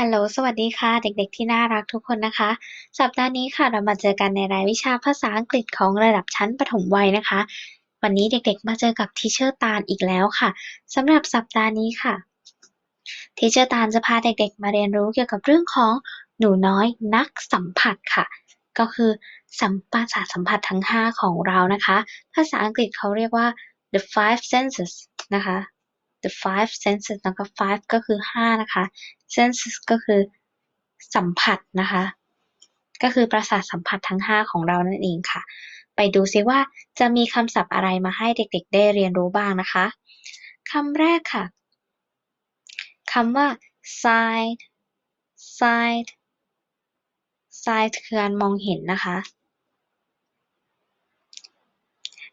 ฮัลโหล สวัสดีค่ะ เด็กๆ ที่น่ารักทุกคนนะคะ สัปดาห์นี้ค่ะ เรามาเจอกันในรายวิชาภาษาอังกฤษของระดับชั้นประถมวัยนะคะ วันนี้เด็กๆ มาเจอกับทีเชอร์ตาลอีกแล้วค่ะสำหรับสัปดาห์นี้ค่ะทีเชอร์ตาลจะพาเด็กๆ มาเรียนรู้เกี่ยวกับเรื่องของหนูน้อยนักสัมผัสค่ะ ก็คือสัมประสาสัมผัสทั้ง 5 ของเรานะคะ ภาษาอังกฤษเขาเรียกว่า the five senses นะคะ the five senses แล้วก็ five ก็คือ5นะคะ senses ก็คือสัมผัสนะคะ ก็คือประสาทสัมผัสทั้ง 5 ของเรานั่นเองค่ะ ไปดูซิว่าจะมีคำศัพท์อะไรมาให้เด็กๆ ได้เรียนรู้บ้างนะคะคำแรกค่ะคำว่า sight sight sight คือการมองเห็นนะคะ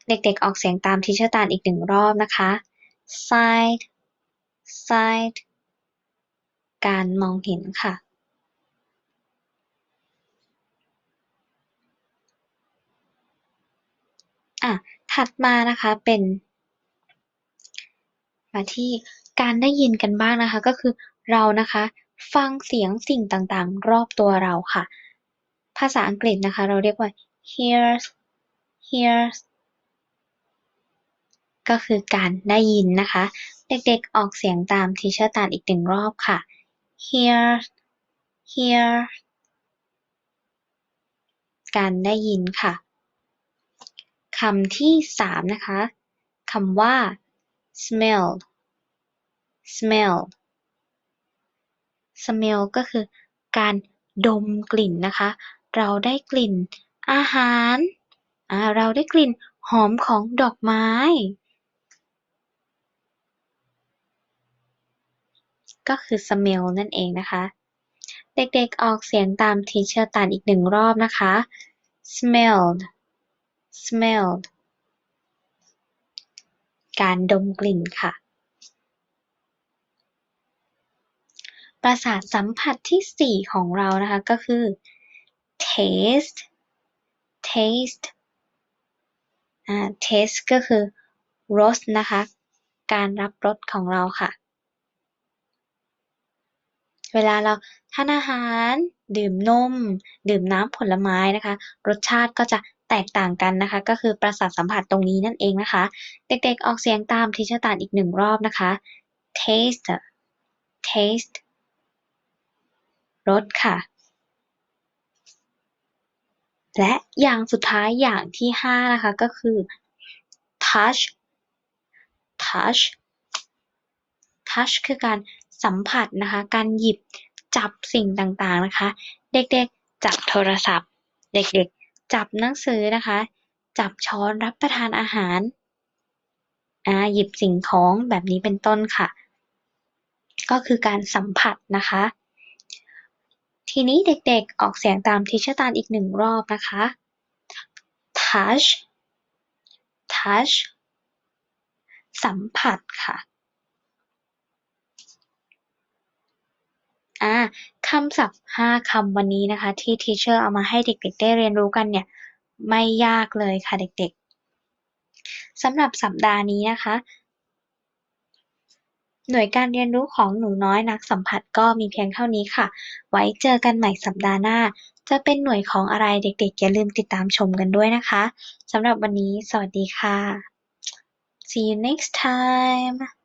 เด็กๆ ออกเสียงตามทิชเชอร์ตานอีกหนึ่งรอบนะคะ sight sight การมองเห็นค่ะอะถัดมานะคะเป็น มาที่การได้ยินกันบ้างนะคะ ก็คือเรานะคะ ฟังเสียงสิ่งต่างๆ รอบตัวเราค่ะ ภาษาอังกฤษนะคะ เราเรียกว่า hears hears ก็คือการได้ยินนะคะ เด็กๆออกเสียงตามทีเชอร์ตานอีกหนึ่งรอบค่ะ hear hear การได้ยินค่ะคำที่สามนะคะคำว่า smell smell smell ก็คือการดมกลิ่นนะคะ เราได้กลิ่นอาหาร เราได้กลิ่นหอมของดอกไม้ ก็คือ smell นั่นเองนะคะ เด็กๆออกเสียงตามทีเชอร์ตันอีกหนึ่งรอบนะคะ smelled smelled การดมกลิ่นค่ะ ประสาทสัมผัสที่ 4 ของเรานะคะ ก็คือ taste taste อ่า taste ก็คือรสนะคะ การรับรสของเราค่ะ เวลาเราทานอาหาร ดื่มนม ดื่มน้ำผลไม้นะคะ รสชาติก็จะแตกต่างกันนะคะ ก็คือประสาทสัมผัสตรงนี้นั่นเองนะคะ เด็กๆออกเสียงตามทิชตานอีกหนึ่งรอบนะคะ taste taste รสค่ะ และอย่างสุดท้ายอย่างที่ 5 นะคะ ก็คือ touch touch touch คือการ สัมผัสนะคะ การหยิบจับสิ่งต่างๆนะคะ เด็กๆ จับโทรศัพท์ เด็กๆ จับหนังสือนะคะ จับช้อนรับประทานอาหารอ่าหยิบสิ่งของแบบนี้เป็นต้นค่ะ ก็คือการสัมผัสนะคะ ทีนี้เด็กๆ ออกเสียงตามทิชตานอีกหนึ่งรอบนะคะ touch touch สัมผัสค่ะ อ่าคำศัพท์ 5 คำวันนี้นะคะ ที่ทีเชอร์เอามาให้เด็กๆ ได้เรียนรู้กันเนี่ย ไม่ยากเลยค่ะเด็กๆสำหรับสัปดาห์นี้นะคะ หน่วยการเรียนรู้ของหนูน้อยนักสัมผัสก็มีเพียงเท่านี้ค่ะ ไว้เจอกันใหม่สัปดาห์หน้า จะเป็นหน่วยของอะไรเด็กๆ อย่าลืมติดตามชมกันด้วยนะคะสำหรับวันนี้ สวัสดีค่ะ See you next time